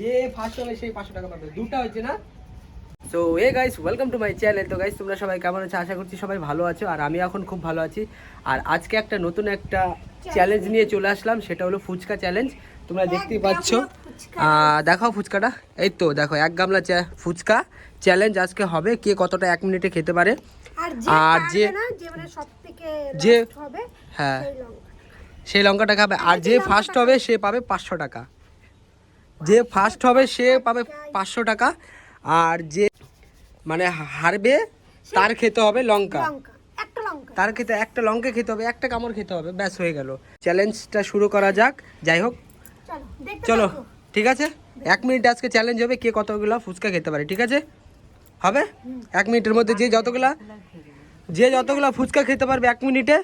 যে ফার্স্ট হবে সেই পাঁচশো টাকা পাবে। দুটো হয়েছে না? তো hey guys welcome to my channel তো গাইস তোমরা সবাই কেমন আছো? আশা করছি সবাই ভালো আছো আর আমি এখন খুব ভালো আছি। আর আজকে একটা নতুন একটা চ্যালেঞ্জ নিয়ে চলে আসলাম সেটা হলো ফুচকা চ্যালেঞ্জ তোমরা দেখতেই পাচ্ছ। দেখাও ফুচকাটা। এই তো দেখো এক গামলা ফুচকা চ্যালেঞ্জ আজকে হবে। কে কতটা এক মিনিটে খেতে পারে। আর যে যে- মানে হ্যাঁ। সেই লঙ্কাটা। খাবে। আর যে ফার্স্ট হবে সে পাবে পাঁচশো টাকা। যে ফার্স্ট হবে সে পাবে পাঁচশো টাকা আর যে মানে হারবে তার খেতে হবে লঙ্কা। লঙ্কা একটা লঙ্কা। তার খেতে একটা লঙ্কা খেতে হবে একটা কামড় খেতে হবে ব্যাস হয়ে গেল। চ্যালেঞ্জটা শুরু করা যাক যাই হোক। চলো। ঠিক আছে? এক মিনিট আজকে চ্যালেঞ্জ হবে কে কতগুলো ফুচকা খেতে পারে ঠিক আছে? হবে? এক মিনিটের মধ্যে যে যতগুলা যে যতগুলো ফুচকা খেতে পারবে এক মিনিটে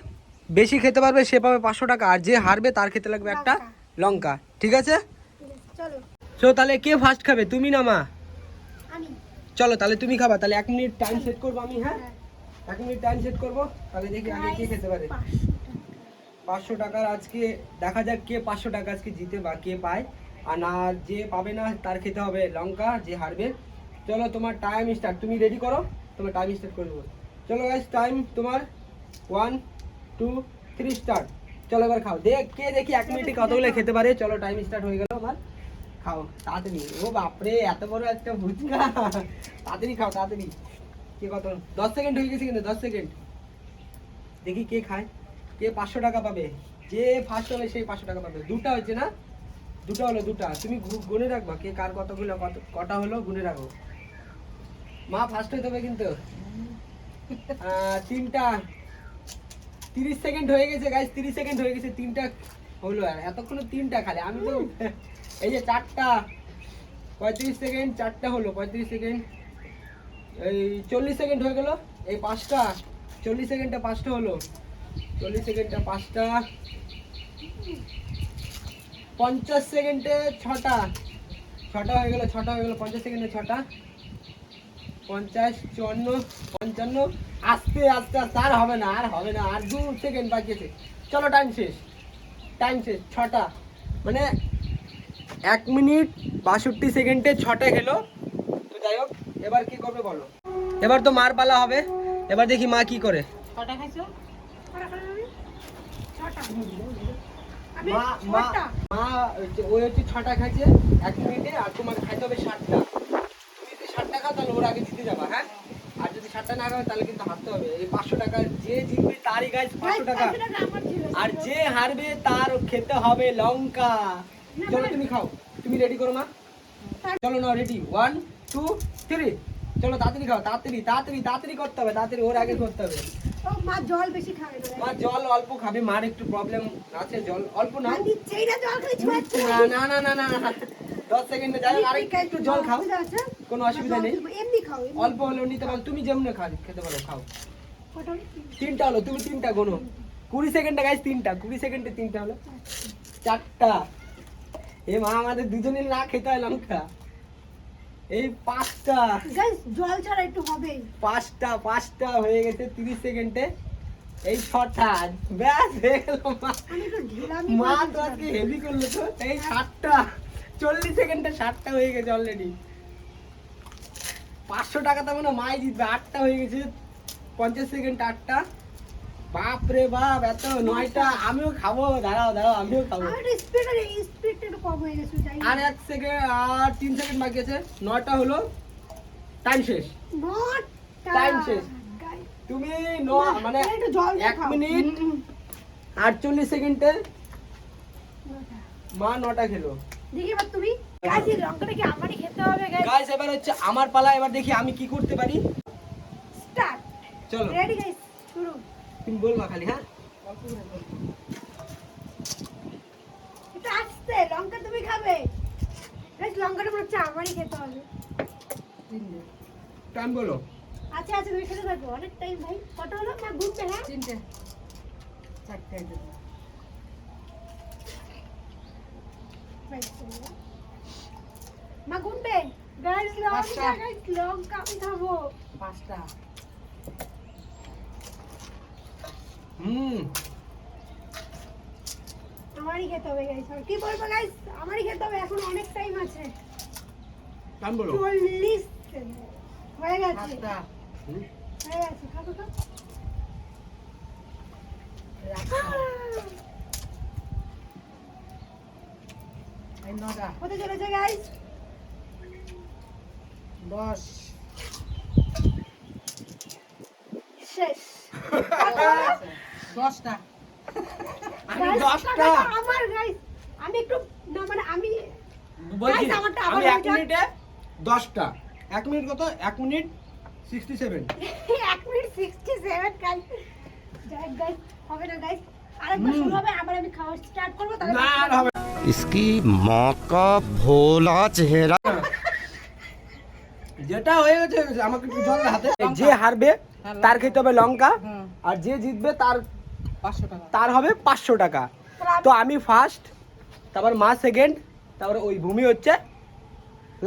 বেশি খেতে পারবে সে পাবে পাঁচশো টাকা আর যে হারবে তার খেতে লাগবে একটা লঙ্কা ঠিক আছে? চলো। তাহলে কে ফার্স্ট খাবে? তুমি না মা? আমি। চলো তাহলে তুমি খাবা তাহলে এক মিনিট টাইম সেট করব আমি হ্যাঁ? হ্যাঁ। এক মিনিট টাইম সেট করব তাহলে দেখি আগে কে খেতে পারে। পাঁচশো টাকার আজকে দেখা যাক কে পাঁচশো টাকা আজকে জিতে বা কে পায়। আর না যে পাবে না তার খেতে হবে লঙ্কা যে হারবে। চলো তোমার টাইম স্টার্ট তুমি রেডি করো? তোমার টাইম স্টার্ট করে দেবো। চলো গাইস টাইম তোমার ওয়ান টু থ্রি স্টার্ট চলো এবার খাও। দেখ কে দেখি এক মিনিটে কতগুলো খেতে পারে? চলো টাইম স্টার্ট হয়ে গেল আমার। খাও, তাড়াতাড়ি। ও বাপরে, এত বড় একটা ফুচকা তাড়াতাড়ি খাও, তাড়াতাড়ি। কে কত? দশ সেকেন্ড হয়ে গেছে কিন্তু, দশ সেকেন্ড। দেখি কে খায়। কে পাঁচশো টাকা পাবে? যে ফার্স্ট হবে, সেই পাঁচশো টাকা পাবে। দুটা হয়েছে না? দুটা হলো দুটা। তুমি গুনে রাখবা। কে কার কতগুলো কত কটা হলো, গুনে রাখো। মা ফার্স্ট হতে হবে কিন্তু। তিনটা। তিরিশ সেকেন্ড হয়ে গেছে গাইস তিরিশ সেকেন্ড হয়ে গেছে, তিনটা হলো। আর এতক্ষণ তিনটা খালি। আমি তো এই যে চারটা, পঁয়ত্রিশ সেকেন্ড, চারটা হলো, পঁয়ত্রিশ সেকেন্ড। এই চল্লিশ সেকেন্ড হয়ে গেল, এই পাঁচটা, চল্লিশ সেকেন্ডটা পাঁচটা হলো। চল্লিশ সেকেন্ডটা পাঁচটা। পঞ্চাশ সেকেন্ডে ছটা ছটা হয়ে গেল, ছটা হয়ে গেল, পঞ্চাশ সেকেন্ডে ছটা। পঞ্চাশ, চুয়ান্ন, পঞ্চান্ন। আস্তে আস্তে আস্তে, আর হবে না, আর হবে না, আর দু সেকেন্ড বাকি আছে। চলো টাইম শেষ। টাইম শেষ, ছটা। মানে এক মিনিট বাষট্টি সেকেন্ডে ছটা খেলো। তো যাই হোক এবার কি করবে বলো? এবার তো মার পালা হবে। এবার দেখি মা কি করে। মা হচ্ছে- ওই হচ্ছে ছটা খাইছে এক মিনিটে আর তোমার খাইতে হবে ষাটটা তুমি যদি ষাটটা খাও তাহলে ওর আগে জিতে যাবা হ্যাঁ? আর যদি ষাটটা না খাও তাহলে কিন্তু হারতে হবে। এই পাঁচশো টাকা যে জিতবে তারই গাছ পাঁচশো টাকা। আর যে হারবে তার খেতে হবে লঙ্কা। চলো তুমি খাও। তুমি রেডি করো মা? চলো না রেডি ওয়ান টু থ্রি চলো তাড়াতাড়ি খাও তাড়াতাড়ি তাড়াতাড়ি তাড়াতাড়ি করতে হবে তাড়াতাড়ি ওর আগে করতে হবে। মা জল বেশি খাবে না। মা জল অল্প খাবে মার একটু প্রবলেম আছে জল অল্প না। দিচ্ছেই না, জল খালি ছুঁয়াচ্ছে। না না না না না না দশ সেকেন্ডে যাই আর একটু জল খাও কোনো অসুবিধা নেই। এমনি খাও অল্প হলেও নিতে পারো তুমি যেমন খা খেতে পারো খাও। তিনটা। হলো তুমি তিনটা গোনো। কুড়ি সেকেন্ডে গাছ তিনটা কুড়ি সেকেন্ডে তিনটা হলো। চারটা। এ মা আমাদের দুজনের না খেতে হয় লঙ্কা। এই পাঁচটা। জল ছাড়া একটু হবেই। পাঁচটা পাঁচটা হয়ে গেছে তিরিশ সেকেন্ডে। এই ছটা। ব্যাস হয়ে গেল মা। মা তো আজকে। হেভি করল তো। এই ষাটটা চল্লিশ সেকেন্ডে ষাটটা হয়ে গেছে অলরেডি পাঁচশো টাকা তো মানে মাই জিতবে। আটটা হয়ে গেছে পঞ্চাশ সেকেন্ড আটটা। বাপ রে বাপ এত নয়টা আমিও খাব দাঁড়াও দাঁড়াও আমিও খাব আর এক সেকেন্ড আর তিন সেকেন্ড বাকি আছে নয়টা হলো টাইম শেষ। Time শেষ। তুমি ন মানে এক মিনিট আটচল্লিশ সেকেন্ডে মা নটা খেলো তুমি? গাইস এবার হচ্ছে আমার পালা এবার দেখি আমি কি করতে পারি. চলো? শুরু। তুমি বলবা খালি হ্যাঁ? একটু লঙ্কা তুমি খাবে। Guys, লঙ্কাটা মনে হচ্ছে আমারই খেতে হবে। টাইম বলো। আচ্ছা আচ্ছা তুমি খেতে থাকো। অনেক টাইম ভাই। কত হলো? মা ঘুরবে হ্যাঁ? তিনটে। চারটে মা গাইস লঙ্কা লঙ্কা আমি খাব। পাঁচটা। হুম। আমারই খেতে হবে গাইস কি বলব গাইস আমারই খেতে হবে এখন অনেক টাইম আছে। টাইম বলো। চল্লিশ হয়ে গেছে। হয়ে গেছে। খাও তো খাও। এই আটটা এই নটা। হতে চলেছে গাইস দশ। শেষ। দশটা আমি Guys, দশটা টাকাটা আমার গাইস আমি একটু না মানে আমি বলছি Guys, আমারটা আবার আমি এক হয়ে যাক। মিনিটে দশটা এক মিনিট কত এক মিনিট সিক্সটি সেভেন এক মিনিট সিক্সটি সেভেন গাইস যাই গাইস হবে না গাইস আরেকবার শুরু হবে আবার আমি খাওয়া স্টার্ট করবো তাহলে না আর হবে না। इसकी माँ का भोला चेहरा যেটা হয়ে গেছে হয়ে গেছে। আমাকে একটু জল দে হাতে যে হারবে তার খেতে হবে লঙ্কা হুম আর যে জিতবে তার পাঁচশো টাকা তার হবে পাঁচশো টাকা। তো আমি ফার্স্ট তারপর মা সেকেন্ড তারপর ওই ভূমি হচ্ছে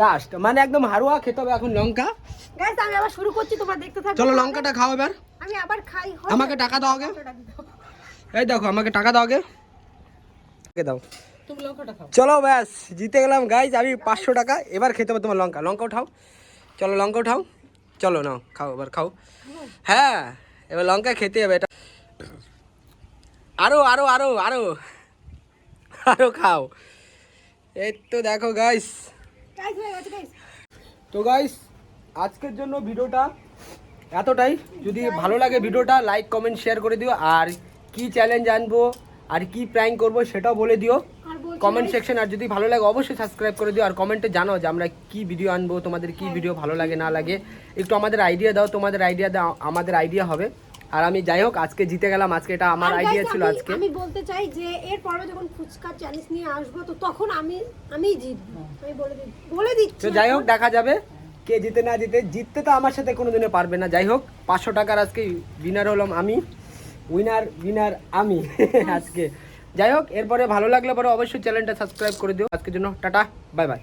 লাস্ট মানে একদম হারুয়া খেতে হবে এখন লঙ্কা। গাইস আমি আবার শুরু করছি তোমরা দেখতে থাকো। চলো লঙ্কাটা খাও এবার। আমি আবার খাই আমাকে টাকা দাও আগে। এই দেখো আমাকে টাকা দাও আগে। আগে দাও। তুমি লঙ্কাটা খাও। চলো ব্যাস জিতে গেলাম। গাইজ আমি পাঁচশো টাকা। এবার খেতে হবে তোমার লঙ্কা। লঙ্কা উঠাও। চলো লঙ্কা উঠাও। চলো নাও খাও এবার খাও। হ্যাঁ এবার লঙ্কা খেতে হবে। এটা আরও আরও আরও আরও। আরও খাও। এই তো দেখো গাইস তো গাইস আজকের জন্য ভিডিওটা এতটাই। যদি ভালো লাগে ভিডিওটা লাইক কমেন্ট শেয়ার করে দিও। আর কি চ্যালেঞ্জ আনব, আর কি প্র্যাঙ্ক করব, সেটাও বলে দিও। কমেন্ট সেকশন আর যদি ভালো লাগে, অবশ্যই সাবস্ক্রাইব করে দিও। আর কমেন্টে জানাও যে আমরা কি ভিডিও আনব, তোমাদের কি ভিডিও ভালো লাগে, না লাগে। একটু আমাদের আইডিয়া দাও, তোমাদের আইডিয়া দাও আমাদের আইডিয়া হবে। আর আমি যাই হোক আজকে জিতে গেলাম আজকে এটা আমার আইডিয়া ছিল আজকে। আমি বলতে চাই যে এর পরে যখন ফুচকা চ্যালেঞ্জ নিয়ে আসব তো তখন আমি আমি জিতবো। আমি বলে দিচ্ছি বলে দিচ্ছি তো যাই হোক দেখা যাবে। কে জিতে না জিতে জিততে তো আমার সাথে কোনো দিনে পারবে না। যাই হোক পাঁচশো টাকার আজকে উইনার হলাম আমি। উইনার উইনার আমি আজকে। যাই হোক এরপরে ভালো লাগলে পরে অবশ্যই চ্যানেলটা সাবস্ক্রাইব করে দিও। আজকের জন্য টাটা বাই বাই